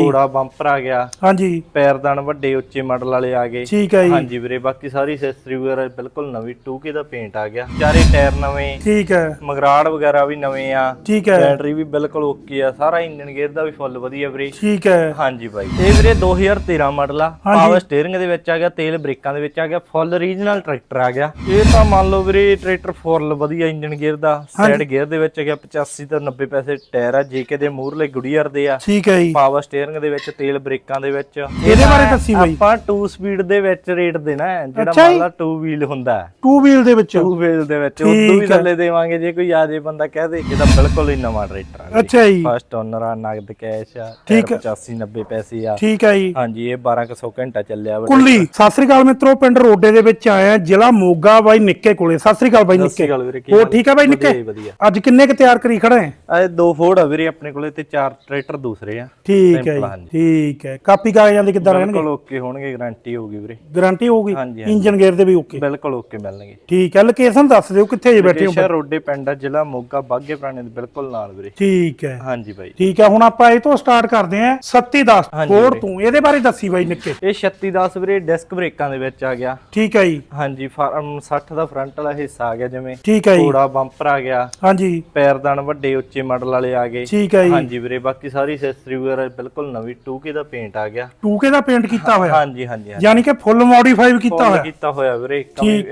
ਥੋੜਾ ਬੰਪਰ ਆ ਗਿਆ। ਹਾਂਜੀ। ਪੈਰਦਾਨ ਵੱਡੇ ਉੱਚੇ ਮਾਡਲ ਵਾਲੇ ਆ ਗਏ। ਠੀਕ ਹੈ ਜੀ। ਹਾਂਜੀ ਵੀਰੇ ਬਾਕੀ ਸਾਰੀ ਅਸੈਸਰੀ ਵਗੈਰਾ ਬਿਲਕੁਲ ਨਵੀਂ 2K ਦਾ ਪੇਂਟ ਆ ਗਿਆ। ਚਾਰੇ ਟਾਇਰ ਨਵੇਂ। ਠੀਕ ਹੈ। ਮਗਰਾੜ ਵਗੈਰਾ ਵੀ ਨਵੇਂ ਆ। ਠੀਕ ਹੈ। ਬੈਟਰੀ ਵੀ ਬਿਲਕੁਲ ਓਕੇ ਆ। ਸਾਰਾ ਇੰਜਨ ਗੇਅਰ ਦਾ ਵੀ ਫੁੱਲ ਵਧੀਆ ਵੀਰੇ। ਠੀਕ ਹੈ। ਹਾਂਜੀ ਬਾਈ ਇਹ ਵੀਰੇ 2013 ਮਾਡਲ ਆ। ਪਾਵਰ ਸਟੀਅਰਿੰਗ ਦੇ ਵਿੱਚ ਆ ਗਿਆ ਤੇਲ ਬ੍ਰੇਕਾਂ ਦੇ ਵਿੱਚ ਆ ਗਿਆ ਫੁੱਲ ਰੀਜਨਲ ਟਰੈਕਟਰ ਆ ਗਿਆ। ਇਹ ਤਾਂ ਮੰਨ ਲਓ ਵੀਰੇ ਟਰੈਕਟਰ ਫੁੱਲ ਵਧੀਆ ਇੰਜਨ ਗੇਅਰ ਦਾ। ਸਾਈਡ ਗੇਅਰ ਦੇ ਵਿੱਚ ਆ ਗਿਆ 85 ਤੋਂ 90 ਪੈਸੇ ਟਾਇਰ ਆ। ਜੇਕੇ ਦੇ ਮੂਹਰਲੇ ਗੁੜੀਅਰ ਦੇ ਆ। ਠੀਕ ਹੈ ਜੀ। ਪਾਵਰ ਸਟੀਅਰਿੰਗ ਦੇ ਵਿੱਚ ਤੇਲ ਬ੍ਰੇਕਾਂ ਦੇ ਵਿੱਚ। ਇਹਦੇ ਬਾਰੇ ਦੱਸੀ ਬਾਈ। ਆਪਾਂ 2 ਸਪੀਡ ਦੇ ਵਿੱਚ ਰੇਟ ਦੇਣਾ ਹੈ, ਜਿਹੜਾ ਅੱਛਾ ਜੀ। ਮੰਨ ਲਾ 2 ਵੀਲ ਹੁੰਦਾ ਹੈ। ਟੂ ਵੀਲ ਦੇ ਵਿੱਚ। 2 ਵੀਲ ਦੇ ਵਿੱਚ। ਉਦੋਂ ਵੀ ਥੱਲੇ ਦੇਵਾਂਗੇ ਜੇ ਕੋਈ ਆ ਜੇ ਬੰਦਾ ਕਹਿ ਦੇ ਤਾਂ ਬਿਲਕੁਲ ਹੀ ਨਵਾਂ ਟਰੈਕਟਰ ਆ ਅੱਛਾ ਜੀ। ਫਸਟ ਓਨਰ ਆ ਨਗਦ ਕੈਸ਼ ਆ ਠੀਕ ਹੈ। 85 90 ਪੈਸੇ ਆ। ਠੀਕ ਹੈ ਜੀ। ਹਾਂਜੀ ਇਹ 1200 ਘੰਟਾ ਚੱਲਿਆ ਵਾ ਕੁੱਲੀ ਸਤਿ ਸ੍ਰੀ ਅਕਾਲ ਮਿੱਤਰੋ ਪਿੰਡ ਰੋਡੇ ਦੇ ਵਿੱਚ ਆਇਆ ਜ਼ਿਲ੍ਹਾ ਮੋਗਾ ਬਾਈ ਨਿੱਕੇ ਕੋਲੇ। ਸਤਿ ਸ੍ਰੀ ਅਕਾਲ ਬਾਈ ਸਤਿ ਨਿੱਕੇ। ਅਕਾਲ ਵੀਰੇ ਕੀ ਹੋਰ ਹਾਲ ਠੀਕ ਹੈ ਬਾਈ ਵਧੀਆ ਨਿੱਕੇ? ਜੀ, ਵਧੀਆ। ਅੱਜ ਕਿੰਨੇ ਕ ਤਿਆਰ ਕਰੀ ਖੜੇ? ਹੈ ਇਹ ਦੋ ਫੋੜ ਆ ਵੀਰੇ ਆਪਣੇ ਕੋਲੇ ਤੇ ਚਾਰ ਟਰੈਕਟਰ ਦੂਸਰੇ ਆ। ਠੀਕ ਹੈ ਜੀ ਹਾਂਜੀ। ਠੀਕ ਹੈ। ਕਾਪੀ ਕਾਗਜ਼ਾਂ ਦੇ ਕਿੱਦਾਂ ਰਹਿਣਗੇ? ਬਿਲਕੁਲ ਓਕੇ ਹੋਣਗੇ ਗਾਰੰਟੀ ਹੋਊਗੀ ਵੀਰੇ। ਗਾਰੰਟੀ ਹੋਊਗੀ? ਹਾਂਜੀ, ਹਾਂਜੀ। ਇੰਜਨ ਗੇਅਰ ਦੇ ਵੀ ਓਕੇ ਬਿਲਕੁਲ ਓਕੇ ਮਿਲਣਗੇ। ਠੀਕ ਹੈ। ਲੋਕੇਸ਼ਨ ਦੱਸ ਦਿਓ ਕਿੱਥੇ ਜੇ ਬੈਠੇ ਹੋ ਸ਼ਹਿਰ ਰੋਡੇ ਪਿੰਡ ਆ ਜ਼ਿਲ੍ਹਾ ਮੋਗਾ ਬਾਗੇ ਪੁਰਾਣੇ ਦੇ ਬਿਲਕੁਲ ਨਾਲ ਵੀਰੇ। ਠੀਕ ਹੈ। ਹਾਂਜੀ ਬਾਈ। ਠੀਕ ਹੈ। ਹੁਣ ਆਪਾਂ ਇਹ ਤੋਂ ਸਟਾਰਟ ਕਰਦੇ ਆਂ 3710 ਹਾਂਜੀ ਵੀਰੇ। ਤੂੰ ਇਹਦੇ ਬਾਰੇ ਦੱਸੀ ਬਾਈ ਨਿੱਕੇ। ਇਹ 3610 ਵੀਰੇ ਡਿਸਕ ਬ੍ਰੇਕਾਂ ਦੇ ਵਿੱਚ ਆ ਗਿਆ। ਠੀਕ ਹੈ ਜੀ। ਹਾਂਜੀ ਫਾਰਮ 60 ਦਾ ਫਰੰਟ ਵਾਲਾ ਹਿੱਸਾ ਆ ਗਿਆ ਜਿਵੇਂ। ਠੀਕ ਹੈ ਜੀ। ਥੋੜਾ ਬੰਪਰ ਆ ਗਿਆ। ਹਾਂਜੀ। ਪੈਰਦਾਨ ਵੱਡੇ ਉੱਚੇ ਮਾਡਲ ਵਾਲੇ ਆ ਗਏ। ਠੀਕ ਹੈ ਜੀ। ਹਾਂਜੀ ਵੀਰੇ ਬਾਕੀ ਸਾਰੀ ਅਸੈਸਰੀ ਵਗੈਰਾ ਬਿਲਕੁਲ ਨਵੀਂ 2K ਦਾ ਪੇਂਟ ਆ ਗਿਆ। 2K ਦਾ ਪੇਂਟ ਕੀਤਾ ਹੋਇਆ? ਹਾਂਜੀ ਹਾਂਜੀ ਯਾਨੀ ਕਿ ਫੁੱਲ ਮੋਡੀਫਾਈ ਕੀਤਾ ਹੋਇਆ? ਕੀਤਾ ਹੋਇਆ ਵੀਰੇ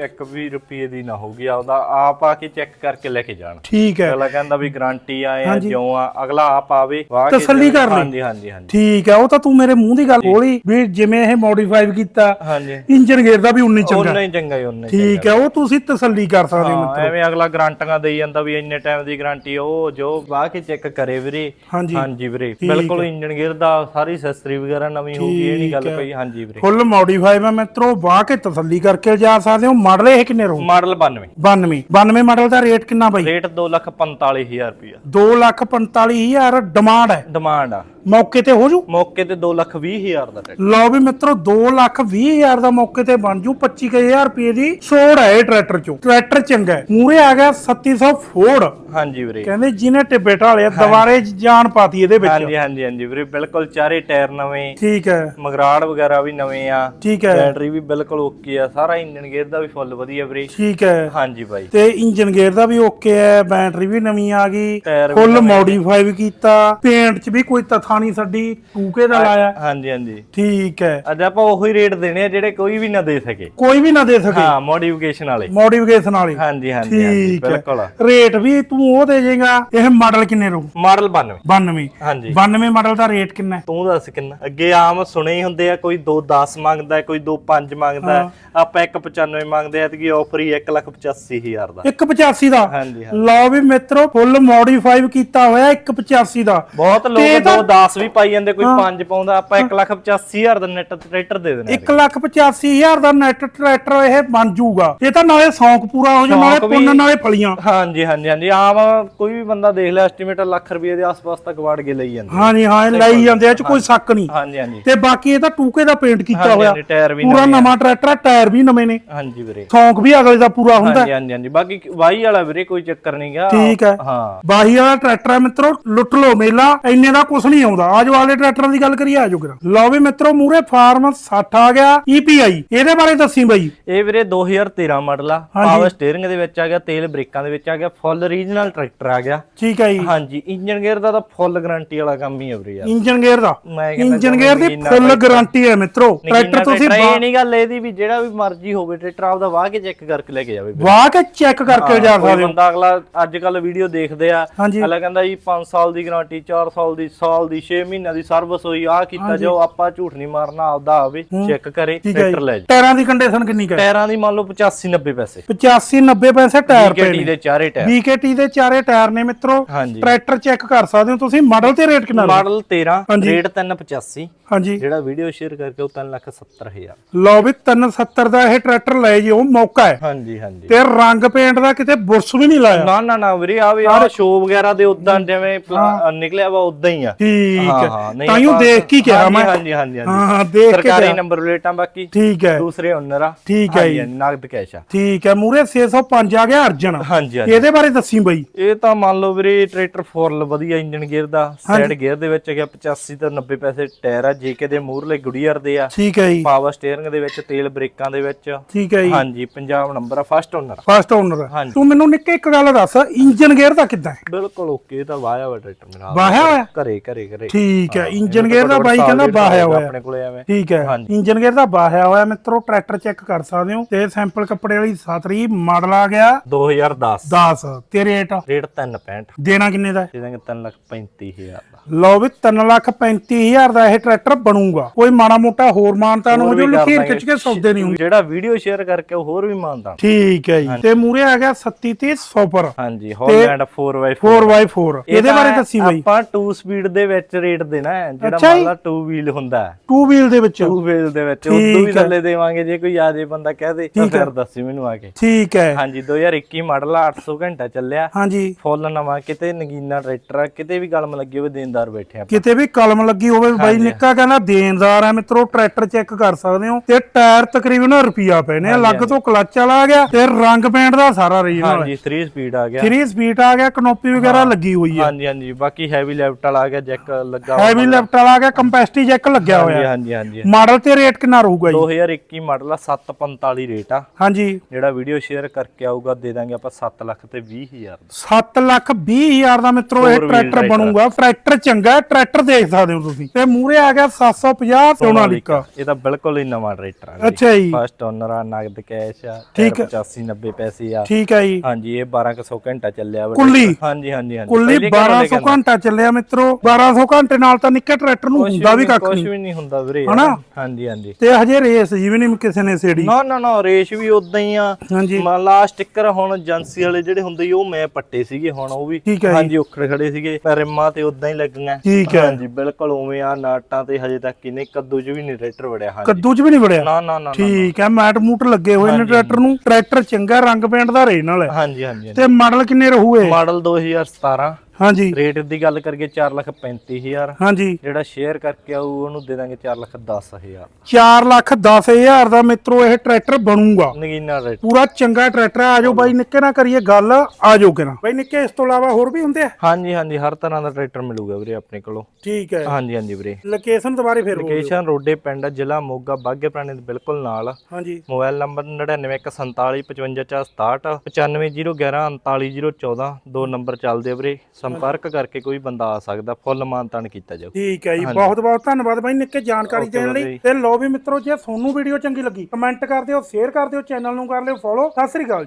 ਇੱਕ ਵੀ ਰੁਪਏ ਦੀ ਨਾ ਹੋਊਗੀ ਆਪਦਾ ਆਪ ਆ ਕੇ ਚੈੱਕ ਕਰਕੇ ਲੈ ਕੇ ਜਾਣ। ਠੀਕ ਹੈ। ਅਗਲਾ ਕਹਿੰਦਾ ਵੀ ਗਾਰੰਟੀ ਆਏ ਆ ਜਿਉਂ ਆ ਅਗਲਾ ਆਪ ਆਵੇ ਤਸੱਲੀ ਕਰ ਲਈ। ਹਾਂਜੀ ਹਾਂਜੀ ਹਾਂਜੀ। ਠੀਕ ਹੈ ਉਹ ਤਾਂ ਤੂੰ ਮੇਰੇ ਮੂੰਹ ਦੀ ਗੱਲ ਬੋਲੀ ਵੀ ਜਿਵੇਂ ਇਹ ਮੋਡੀਫਾਈ ਕੀਤਾ ਹਾਂਜੀ। ਇੰਜਨ ਗੇਅਰ ਦਾ ਵੀ 19 ਚੰਗਾ। ਉਹਨਾਂ ਹੀ ਚੰਗਾ ਹੀ ਉਹਨਾਂ ਹੀ ਠੀਕ ਹੈ ਉਹ ਤੁਸੀਂ ਤਸੱਲੀ ਕਰ ਸਕਦੇ ਹੋ ਹਾਂ ਐਵੇਂ ਅਗਲਾ ਗਾਰੰਟੀਆਂ ਦੇਈ ਜਾਂਦਾ ਵੀ ਇੰਨੇ ਟਾਈਮ ਦੀ ਗਾਰੰਟੀ ਉਹ ਜੋ ਵਾਹ ਕੇ ਚੈੱਕ ਕਰੇ ਵੀਰੇ। ਹਾਂਜੀ। ਹਾਂਜੀ ਵੀਰੇ ਬਿਲਕੁਲ ਇੰਜਨ ਗੇਅਰ ਦਾ ਸਾਰੀ ਅਸੈਸਰੀ ਵਗੈਰਾ ਨਵੀਂ ਹੋਊਗੀ ਇਹ ਨਹੀਂ ਗੱਲ ਕੋਈ ਹਾਂਜੀ ਵੀਰੇ। ਫੁੱਲ ਮੋਡੀਫਾਈ ਮੈਂ ਮਿੱਤਰੋ ਵਾਹ ਕੇ ਤਸੱਲੀ ਕਰਕੇ ਜਾ ਸਕਦੇ ਹੋ। ਮਾਡਲ ਇਹ ਕਿੰਨੇ ਰਹੂ ਮਾਡਲ 92 92 92 ਮਾਡਲ ਦਾ ਰੇਟ ਕਿੰਨਾ ਬਾਈ? ਰੇਟ 245000 ਰੁਪਇਆ। 245000 ਡਿਮਾਂਡ ਹੈ। ਡਿਮਾਂਡ ਆ। ਮੌਕੇ ਤੇ ਹੋ ਜੂ? ਮੌਕੇ ਤੇ 220000 ਦਾ ਟਰੈਕਟਰ। ਲਓ ਵੀ ਮਿੱਤਰੋ 220000 ਦਾ ਮੌਕੇ ਤੇ ਬਣ ਜੂ 25000 ਰੁਪਏ ਦੀ ਛੋੜ ਹੈ ਇਹ ਟਰੈਕਟਰ ਚੋਂ। ਟਰੈਕਟਰ ਚੰਗਾ ਹੈ। ਮੂਰੇ ਆ ਗਿਆ 3700 ਫੋੜ। ਹਾਂਜੀ ਵੀਰੇ। ਕਹਿੰਦੇ ਜਿਹਨੇ ਟਿੱਬੇ ਢਾਲਿਆ ਦੁਬਾਰੇ ਜਾਨ ਪਾਤੀ ਇਹਦੇ ਵਿੱਚ। ਹਾਂਜੀ ਹਾਂਜੀ ਹਾਂਜੀ ਵੀਰੇ ਬਿਲਕੁਲ ਚਾਰੇ ਟਾਇਰ ਨਵੇਂ। ਠੀਕ ਹੈ। ਮਗਰਾੜ ਵਗੈਰਾ ਵੀ ਨਵੇਂ ਆ। ਠੀਕ ਹੈ। ਬੈਟਰੀ ਵੀ ਬਿਲਕੁਲ ਓਕੇ ਆ। ਸਾਰਾ ਇੰਜਨ ਗੇਅਰ ਦਾ ਵੀ ਫੁੱਲ ਵਧੀਆ ਵੀਰੇ। ਠੀਕ ਹੈ। ਹਾਂਜੀ ਬਾਈ। ਤੇ ਇੰਜਨ ਗੇਅਰ ਦਾ ਵੀ ਓਕੇ ਹੈ ਬੈਟਰੀ ਵੀ ਨਵੀਂ ਆ ਗਈ। ਫੁੱਲ ਮੋਡੀਫਾਈ ਵੀ ਕੀਤਾ। ਪੇਂਟ 'ਚ ਵੀ ਕੋਈ ਤਥਾ ਨਹੀਂ ਛੱਡੀ 2K ਦਾ ਲਾਇਆ ਹਾਂਜੀ ਹਾਂਜੀ। ਠੀਕ ਹੈ। ਅੱਜ ਆਪਾਂ ਉਹੀ ਰੇਟ ਦੇਣੇ ਆ ਜਿਹੜੇ ਕੋਈ ਵੀ ਨਾ ਦੇ ਸਕੇ। ਕੋਈ ਵੀ ਨਾ ਦੇ ਸਕੇ। ਹਾਂ ਮੋਡੀਫਿਕੇਸ਼ਨ ਵਾਲੇ। ਮੋਡੀਫਿਕੇਸ਼ਨ ਵਾਲੀ। ਹਾਂਜੀ ਹਾਂਜੀ ਠੀਕ ਬਿਲਕੁਲ। ਰੇਟ ਵੀ ਤੂੰ ਉਹ ਦੇ ਜਾਏਗਾ ਇਹ ਮਾਡਲ ਕਿੰਨੇ ਰੂ? ਮਾਡਲ 92 92 ਹਾਂਜੀ। 92 ਮਾਡਲ ਦਾ ਰੇਟ ਕਿੰਨਾ? ਤੂੰ ਦੱਸ ਕਿੰਨਾ? ਅੱਗੇ ਆਮ ਸੁਣੇ ਹੀ ਹੁੰਦੇ ਆ ਕੋਈ 210 ਮੰਗਦਾ ਕੋਈ 25 ਮੰਗਦਾ। ਆਪਾਂ 195 ਮੰਗਦੇ ਆ ਤੇ ਕੀ ਆਫਰ ਹੀ 185000 ਦਾ। 185 ਦਾ? ਹਾਂਜੀ ਹਾਂ ਲਓ ਵੀ ਮਿੱਤਰੋ ਫੁੱਲ ਮੋਡੀਫਾਈ ਕੀਤਾ ਹੋਇਆ 185 ਦਾ। ਬਹੁਤ ਲੋਕ 210 ਵੀ ਪਾਈ ਜਾਂਦੇ ਕੋਈ 5 ਪਾਉਂਦਾ ਆਪਾਂ 185000 ਦਾ ਨੈਟ ਟਰੈਕਟਰ ਦੇ ਦੇਣਾ 185000 ਦਾ ਨੈਟ ਟਰੈਕਟਰ ਇਹ ਬਣ ਜਾਊਗਾ। ਇਹ ਤਾਂ ਨਾਲੇ ਸ਼ੌਂਕ ਪੂਰਾ ਹੋ ਜਾ ਨਾਲੇ ਪੁੰਨ ਨਾਲੇ ਫਲੀਆਂ। ਹਾਂਜੀ ਹਾਂਜੀ ਹਾਂਜੀ ਆਮ ਕੋਈ ਵੀ ਬੰਦਾ ਦੇਖ ਲੈ ਐਸਟੀਮੇਟ ਲੱਖ ਰੁਪਏ ਦੇ ਆਸ-ਪਾਸ ਤੱਕ ਵਾੜ ਕੇ ਲਈ ਜਾਂਦਾ ਹਾਂਜੀ ਹਾਂ ਲਈ ਜਾਂਦੇ ਆ ਚ ਕੋਈ ਸ਼ੱਕ ਨਹੀਂ। ਹਾਂਜੀ ਹਾਂਜੀ। ਤੇ ਬਾਕੀ ਇਹ ਤਾਂ 2K ਦਾ ਪੇਂਟ ਕੀਤਾ ਹੋਇਆ। ਪੂਰਾ ਨਵੇਂ ਟਰੈਕਟਰ ਟਾਇਰ ਵੀ ਨਵੇਂ ਨੇ। ਹਾਂਜੀ ਵੀਰੇ। ਸ਼ੌਂਕ ਵੀ ਅਗਲੇ ਦਾ ਪੂਰਾ ਹੁੰਦਾ। ਹਾਂਜੀ ਹਾਂਜੀ ਹਾਂਜੀ ਬਾਕੀ ਵਾਈ ਵਾਲਾ ਵੀਰੇ ਕੋਈ ਚੱਕਰ ਨਹੀਂ ਗਾ। ਠੀਕ ਹੈ। ਹਾਂ। ਬਾਹੀ ਵਾਲਾ ਟਰੈਕਟਰ ਹੈ ਮਿੱਤਰੋ ਲੁੱਟ ਲੋ ਮੇਲਾ ਇੰਨੇ ਦਾ ਕੁਝ ਨਹੀਂ ਆਉਂਦਾ। ਆਜੋ ਵਾਲੇ ਟਰੈਕਟਰਾਂ ਦੀ ਗੱਲ ਕਰੀਏ ਆਜੋ ਕਰਾਂ। ਲਓ ਵੀ ਮਿੱਤਰੋ ਮੂਰੇ ਫਾਰਮ 60 ਆ ਗਿਆ EPI ਇਹਦੇ ਬਾਰੇ ਦੱਸੀ ਬਾਈ। ਇਹ ਵੀਰੇ 2013 ਮਾਡਲ ਆ। ਪਾਵਰ ਸਟੀਅਰਿੰਗ ਦੇ ਵਿੱਚ ਆ ਗਿਆ ਤੇਲ ਬ੍ਰੇਕਾਂ ਦੇ ਵਿੱਚ ਆ ਗਿਆ ਫੁੱਲ ਰੀਜਨਲ ਟਰੈਕਟਰ ਆ ਗਿਆ। ਠੀਕ ਹੈ ਜੀ। ਹਾਂਜੀ ਇੰਜਨ ਗੇਅਰ ਦਾ ਤਾਂ ਫੁੱਲ ਗਾਰੰਟੀ ਵਾਲਾ ਕੰਮ ਹੀ ਆ ਵੀਰੇ ਯਾਰ। ਇੰਜਨ ਗੇਅਰ ਦਾ? ਮੈਂ ਕਹਿੰਦਾ ਇੰਜਨ ਗੇਅਰ ਦੀ ਨਗੀਨਾ ਫੁੱਲ ਗਾਰੰਟੀ ਹੈ ਮਿੱਤਰੋ। ਟਰੈਕਟਰ ਤੁਸੀਂ ਇਹ ਨਹੀਂ ਗੱਲ ਇਹਦੀ ਵੀ ਜਿਹੜਾ ਵੀ ਮਰਜ਼ੀ ਹੋਵੇ ਟਰੈਕਟਰ ਆਪਦਾ ਵਾਹ ਕੇ ਚੈੱਕ ਕਰਕੇ ਲੈ ਕੇ ਜਾਵੇ ਵੀਰੇ। ਵਾਹ ਕੇ ਚੈੱਕ ਕਰਕੇ ਜਾ ਕੋਈ ਸਕਦੇ ਹੋ। ਬੰਦਾ ਅਗਲਾ ਅੱਜ ਕੱਲ ਵੀਡੀਓ ਦੇਖਦੇ ਆ। ਹਾਂਜੀ। ਅਗਲਾ ਕਹਿੰਦਾ ਜੀ 5 ਸਾਲ ਦੀ ਗਾਰੰਟੀ 4 ਸਾਲ ਦੀ ਸਾਲ ਦੀ 6 ਮਹੀਨਿਆਂ ਦੀ ਸਰਵਿਸ ਹੋਈ ਆ ਕੀਤਾ ਜੋ ਆਪਾਂ ਝੂਠ ਨਹੀਂ ਮਾਰਨਾ ਆਪਦਾ ਆਵੇ ਚੈੱਕ ਕਰੇ ਠੀਕ ਹੈ ਟਰੈਕਟਰ ਲੈ ਜੀ ਟਾਇਰਾਂ ਦੀ ਕੰਡੀਸ਼ਨ ਕਿੰਨੀ ਕੁ ਹੈ? ਟਾਇਰਾਂ ਦੀ ਮੰਨ ਲਓ 85 90 ਪੈਸੇ। 85 90 ਪੈਸੇ ਟਾਇਰ ਪਏ ਨੇ। ਦੇ ਚਾਰੇ ਟਾਇਰ। BKT ਦੇ ਚਾਰੇ ਟਾਇਰ ਨੇ ਮਿੱਤਰੋ। ਹਾਂਜੀ। ਟਰੈਕਟਰ ਚੈੱਕ ਕਰ ਸਕਦੇ ਹੋ ਤੁਸੀਂ। ਮਾਡਲ ਤੇ ਰੇਟ ਕਿੰਨਾ ਮਾਡਲ 13 ਹਾਂਜੀ। ਰੇਟ 385 ਹਾਂਜੀ। ਜਿਹੜਾ ਵੀਡੀਓ ਸ਼ੇਅਰ ਕਰਕੇ ਉਹ 370000 ਲਓ ਵੀ 370 ਦਾ ਇਹ ਟਰੈਕਟਰ ਲੈ ਜਿਓ ਮੌਕਾ ਹੈ। ਹਾਂਜੀ ਹਾਂਜੀ। ਤੇ ਰੰਗ ਪੇਂਟ ਦਾ ਕਿਤੇ ਬੁਰਸ਼ ਵੀ ਨਹੀਂ ਲਾਇਆ। ਨਾ ਨਾ ਨਾ ਵੀਰੇ ਆ ਵੀ ਆ ਸ਼ੋ ਵਗੈਰਾ ਦੇ ਉਦਾਂ ਜਿਵੇਂ ਨਿਕਲਿਆ ਵਾ ਉਦਾਂ ਹੀ ਆ। ਠੀਕ ਹਾਂ, ਹੈ ਹਾਂ, ਦੇਖ ਕੀ ਕਿਹਾ ਮੈਂ। ਹਾਂਜੀ ਹਾਂਜੀ ਹਾਂਜੀ। ਹਾਂ ਦੇਖ ਕੇ ਸਰਕਾਰੀ। ਨੰਬਰ ਪਲੇਟਾਂ ਬਾਕੀ। ਠੀਕ ਹੈ। ਦੂਸਰੇ ਓਨਰ ਆ। ਠੀਕ ਹੈ ਜੀ। ਨਗਦ ਕੈਸ਼ ਆ। ਠੀਕ ਹੈ। ਮੂਰੇ 605 ਆ ਗਿਆ ਅਰਜਨ। ਹਾਂਜੀ ਇਹਦੇ ਬਾਰੇ ਦੱਸੀ ਬਈ। ਇਹ ਤਾਂ ਮੰਨ ਲਓ ਵੀਰੇ ਟਰੈਕਟਰ ਫੋਰਲ ਵਧੀਆ ਇੰਜਨ ਗੇਅਰ ਦਾ। ਸਾਈਡ ਗੇਅਰ ਦੇ ਵਿੱਚ ਹੈਗਾ 85 ਤੋਂ 90 ਪੈਸੇ ਟਾਇਰ ਆ ਜੇਕੇ ਦੇ ਮੂਹਰਲੇ ਗੁੜੀਅਰ ਦੇ ਆ। ਠੀਕ ਹੈ ਜੀ। ਪਾਵਰ ਸਟੀਅਰਿੰਗ ਦੇ ਵਿੱਚ ਤੇਲ ਬ੍ਰੇਕਾਂ ਦੇ ਵਿੱਚ। ਠੀਕ ਹੈ ਜੀ। ਹਾਂਜੀ ਪੰਜਾਬ ਨੰਬਰ ਆ ਫਸਟ ਓਨਰ ਫਸਟ ਓਨਰ। ਤੂੰ ਮੈਨੂੰ ਨਿੱਕੇ ਇੱਕ ਗੱਲ ਦੱਸ ਇੰਜਨ ਗੇਅਰ ਦਾ ਕਿੱਦਾਂ ਹੈ? ਬਿਲਕੁਲ ਓਕੇ ਤਾਂ ਵਾਇਆ ਵਾ ਟਰੈਕਟਰ ਮੇਰਾ ਵਾਹਿਆ ਹੋਇਆ? ਘਰੇ ਘਰੇ ਘਰੇ। ਠੀਕ ਹੈ ਇੰਜਨ ਗੇਅਰ ਦਾ ਬਾਈ ਕਹਿੰਦਾ ਵਾਹਿਆ ਹੋਇਆ। ਆਪਣੇ ਕੋਲੇ ਐਵੇਂ। ਠੀਕ ਹੈ। ਇੰਜਨ ਗੇਅਰ ਦਾ ਵਾਹਿਆ ਹੋਇਆ ਮਿੱਤਰੋ ਟਰੈਕਟਰ ਚੈੱਕ ਕਰ ਸਕਦੇ ਹੋ। ਤੇ ਸੈਂਪਲ ਕੱਪੜੇ ਵਾਲੀ ਸਾਤਰੀ ਮਾਡਲ ਆ ਗਿਆ। 2010 10 ਤੇ ਰੇਟ ਰੇਟ 365 ਦੇਣਾ ਕਿੰਨੇ ਦਾ ਹੈ? ਜਿਹਦਾ ਕਿ 3 ਲੱਖ 35000 ਦਾ। ਲਓ ਵੀ 3 ਲੱਖ 35000 ਦਾ ਇਹ ਟਰੈਕਟਰ ਬਣੂਗਾ। ਕੋਈ ਮਾੜਾ ਮੋਟਾ ਹੋਰ ਮਾਨਤਾ ਨੂੰ ਜੋ ਵੀ ਕਰ ਲਖੀਰ ਦਾਂਗੇ। ਖਿੱਚ ਕੇ ਸੌਦੇ ਨਹੀਂ ਹੁੰਦੇ। ਜਿਹੜਾ ਵੀਡੀਓ ਸ਼ੇਅਰ ਕਰਕੇ ਉਹ ਹੋਰ ਵੀ ਮੰਨਦਾ ਠੀਕ ਹੈ ਜੀ। ਤੇ ਮੂਰੇ ਆ ਗਿਆ 37 ਤੇ ਸੁਪਰ ਹਾਂਜੀ ਹਾਲੈਂਡ 4x4 4x4 ਇਹਦੇ ਬਾਰੇ ਦੱਸੀ ਬਈ। ਆਪਾਂ 2 ਸਪੀਡ ਦੇ ਵਿੱਚ ਰੇਟ ਦੇਣਾ ਜਿਹੜਾ ਅੱਛਾ ਜੀ। ਮੰਨ ਲਾ 2 ਵੀਲ ਹੁੰਦਾ ਹੈ। ਟੂ ਵੀਲ ਦੇ ਵਿੱਚ। 2 ਵੀਲ ਦੇ ਵਿੱਚ। ਉਦੋਂ ਵੀ ਥੱਲੇ ਦੇਵਾਂਗੇ ਜੇ ਕੋਈ ਆ ਜੇ ਬੰਦਾ ਕਹਿ ਦੇ ਤਾਂ ਫਿਰ ਦੱਸੀ ਮੈਨੂੰ ਆ ਕੇ। ਠੀਕ ਹੈ। ਹਾਂਜੀ 2021 ਮਾਡਲ ਆ 800 ਘੰਟਾ ਚੱਲਿਆ। ਹਾਂਜੀ। ਫੁੱਲ ਨਵਾਂ ਕਿਤੇ ਨਗੀਨਾ ਟਰੈਕਟਰ ਆ ਕਿਤੇ ਵੀ ਗਲਮ ਲੱਗੀ ਹੋਵੇ ਦੇਣਦਾਰ ਬੈਠੇ ਆ ਕਿਤੇ ਵੀ ਕਲਮ ਲੱਗੀ ਹੋਵੇ ਬਾਈ ਨਿੱਕਾ ਕਹਿੰਦਾ ਦੇਣਦਾਰ ਹੈ ਮਿੱਤਰੋ ਟਰੈਕਟਰ ਚੈੱਕ ਕਰ ਸਕਦੇ ਹੋ। ਤੇ ਟਾਇਰ ਤਕਰੀਬਨ ਰੁਪਿਆ ਪਏ ਨੇ ਅਲੱਗ ਤੋਂ ਕਲੱਚ ਵਾਲਾ ਆ ਗਿਆ ਤੇ ਰੰਗ ਪੇਂਟ ਦਾ ਸਾਰਾ ਰੀਜਨਲ ਹਾਂਜੀ 3 ਸਪੀਡ ਆ ਗਿਆ। 3 ਸਪੀਡ ਆ ਗਿਆ ਕਨੋਪੀ ਵਗੈਰਾ ਲੱਗੀ ਹੋਈ ਹੈ ਹਾਂਜੀ ਹਾਂਜੀ ਬਾਕੀ ਹੈਵੀ ਲੈਫਟ ਵਾਲਾ ਆ ਗਿਆ ਜੈਕ ਲੱਗਾ ਹੈਵੀ ਲੈਫਟ ਵਾਲਾ ਆ ਗਿਆ ਕੰਪੈਸਟੀ ਜੈਕ ਲੱਗਿਆ ਹੋਇਆ। ਹਾਂਜੀ ਹਾਂਜੀ। ਮਾਡਲ ਤੇ ਰੇਟ ਕਿੰਨਾ ਰਹੂਗਾ ਜੀ? 2021 ਮਾਡਲ ਆ 745 ਰੇਟ ਆ। ਹਾਂਜੀ। ਜਿਹੜਾ ਵੀਡੀਓ ਸ਼ੇਅਰ ਕਰਕੇ ਆਊਗਾ ਦੇ ਦਾਂਗੇ ਆਪਾਂ 7 ਲੱਖ ਤੇ 20000 ਦਾ। 7 ਲੱਖ 20 ਹਜ਼ਾਰ ਦਾ ਮਿੱਤਰੋ ਇਹ ਟਰੈਕਟਰ। ਬਣੂਗਾ। ਟਰੈਕਟਰ ਚੰਗਾ ਟਰੈਕਟਰ ਦੇਖ ਸਕਦੇ ਹੋ ਤੁਸੀਂ। ਤੇ ਮੂਰੇ ਆ ਗਿਆ 750 ਸੋਨਾਲੀਕਾ ਇਹ ਤਾਂ ਬਿਲਕੁਲ ਹੀ ਨਵਾਂ ਟਰੈਕਟਰ ਆ ਅੱਛਾ ਜੀ ਫਸਟ ਓਨਰ ਆ ਨਗਦ ਕੈਸ਼ ਆ ਠੀਕ ਹੈ। 85 90 ਪੈਸੇ ਆ ਠੀਕ ਆ ਜੀ ਹਾਂਜੀ ਇਹ 1200 ਘੰਟਾ ਚੱਲਿਆ ਕੁੱਲੀ? ਹਾਂਜੀ ਹਾਂਜੀ ਹਾਂਜੀ ਕੁੱਲੀ 1200 ਘੰਟਾ ਚੱਲਿਆ ਮਿੱਤਰੋ 1200 ਘੰਟੇ ਨਾਲ ਤਾਂ ਨਿੱਕੇ ਟਰੈਕਟਰ ਨੂੰ ਹੁੰਦਾ ਵੀ ਕੱਖ ਕੁਝ ਵੀ ਨਹੀਂ ਹੁੰਦਾ ਵੀਰੇ ਹਨਾ? ਹਾਂਜੀ ਹਾਂਜੀ ਤੇ ਹਜੇ ਰੇਸ ਜਿਵੇਂ ਨਹੀਂ ਕਿਸੇ ਨੇ ਸੇੜੀ ਨਾ ਨਾ ਨਾ ਰੇਸ਼ ਵੀ ਉਦਾਂ ਹੀ ਆ ਮੰਨ ਲਾ ਸਟicker ਹੁਣ ਏਜੰਸੀ ਵਾਲੇ ਜਿਹੜੇ ਹੁੰਦੇ ਉਹ ਮੈਂ ਪੱਟੇ ਸੀਗੇ ਹੁਣ ਉਹ ਵੀ ਹਾਂਜੀ ਉਖੜ ਖੜੇ ਸੀਗੇ ਪਰ ਰਿਮਾਂ ਤੇ ਉਦਾਂ ਹੀ ਲੱਗੀਆਂ ਠੀਕ ਹਾਂਜੀ ਬਿਲਕੁਲ ਉਵੇਂ ਆ ਨਾਟਾਂ ਤੇ ਹਜੇ ਤੱਕ ਕਿਨੇ ਕੱਦੂ ਚ ਵੀ ਨਹੀਂ ਟਰੈਕਟਰ ਵੜਿਆ ਹਾਂਜੀ। ਕੱਦੂ 'ਚ ਵੀ ਨਹੀਂ ਵੜਿਆ? ਨਾ ਨਾ ਨਾ। ਠੀਕ ਹੈ ਮੈਟ ਮੂਟ ਲੱਗੇ ਹੋਏ ਨੇ ਟਰੈਕਟਰ ਨੂੰ। ਟਰੈਕਟਰ ਚੰਗਾ ਰੰਗ ਪੇਂਟ ਦਾ ਰੇ ਨਾਲ। ਹੈ ਹਾਂਜੀ ਹਾਂਜੀ। ਤੇ ਮਾਡਲ ਕਿੰਨੇ ਰਹੂਏ? ਮਾਡਲ 2017 ਹਾਂਜੀ। ਰੇਟ ਦੀ ਗੱਲ ਕਰੀਏ 4 ਲੱਖ 35000 ਹਾਂਜੀ। ਜਿਹੜਾ ਸ਼ੇਅਰ ਕਰਕੇ ਆਊ ਉਹਨੂੰ ਦੇ ਦਾਂਗੇ 4 ਲੱਖ 10000 4 ਲੱਖ 10 ਹਜ਼ਾਰ ਦਾ ਮਿੱਤਰੋ ਇਹ ਟਰੈਕਟਰ ਬਣੂਗਾ। ਨਗੀਨਾ ਰੇਟ ਪੂਰਾ ਚੰਗਾ ਟਰੈਕਟਰ ਆ। ਆਜੋ ਬਾਈ ਨਿੱਕੇ ਨਾ ਕਰੀਏ ਗੱਲ ਆਜੋ ਕਿਰਾ ਬਾਈ ਨਿੱਕੇ ਇਸ ਤੋਂ ਇਲਾਵਾ ਹੋਰ ਵੀ ਹੁੰਦੇ ਆ? ਹਾਂਜੀ ਹਾਂਜੀ ਹਰ ਤਰ੍ਹਾਂ ਦਾ ਟਰੈਕਟਰ ਮਿਲੂਗਾ ਵੀਰੇ ਆਪਣੇ ਕੋਲੋਂ। ਠੀਕ ਹੈ। ਹਾਂਜੀ ਹਾਂਜੀ ਵੀਰੇ। ਲੋਕੇਸ਼ਨ ਦੁਬਾਰੇ ਫੇਰ ਲੋਕੇਸ਼ਨ ਰੋਡੇ ਪਿੰਡ ਜ਼ਿਲ੍ਹਾ ਮੋਗਾ ਬਾਗੇ ਪੁਰਾਣੇ ਦੇ ਬਿਲਕੁਲ ਨਾਲ। ਹਾਂਜੀ। ਮੋਬਾਈਲ ਨੰਬਰ 9947455067 9501194014 ਦੋ ਨੰਬਰ ਚੱਲਦੇ ਆ ਵੀਰੇ। ਸੰਪਰਕ ਕਰਕੇ ਕੋਈ ਬੰਦਾ ਆ ਸਕਦਾ ਫੁੱਲ ਮਾਨਤਾਨ ਕੀਤਾ ਜਾਊ। ਠੀਕ ਹੈ ਜੀ ਬਹੁਤ ਬਹੁਤ ਧੰਨਵਾਦ ਬਾਈ ਨਿੱਕੇ ਜਾਣਕਾਰੀ ਦੇਣ ਲਈ। ਤੇ ਲੋ ਵੀ ਮਿੱਤਰੋ ਜੇ ਤੁਹਾਨੂੰ ਵੀਡੀਓ ਚੰਗੀ ਲੱਗੀ ਕਮੈਂਟ ਕਰ ਦਿਓ ਸ਼ੇਅਰ ਕਰ ਦਿਓ ਚੈਨਲ ਨੂੰ ਕਰ ਲਿਓ ਫੋਲੋ ਸਤਿ ਸ੍ਰੀ ਅਕਾਲ ਜੀ।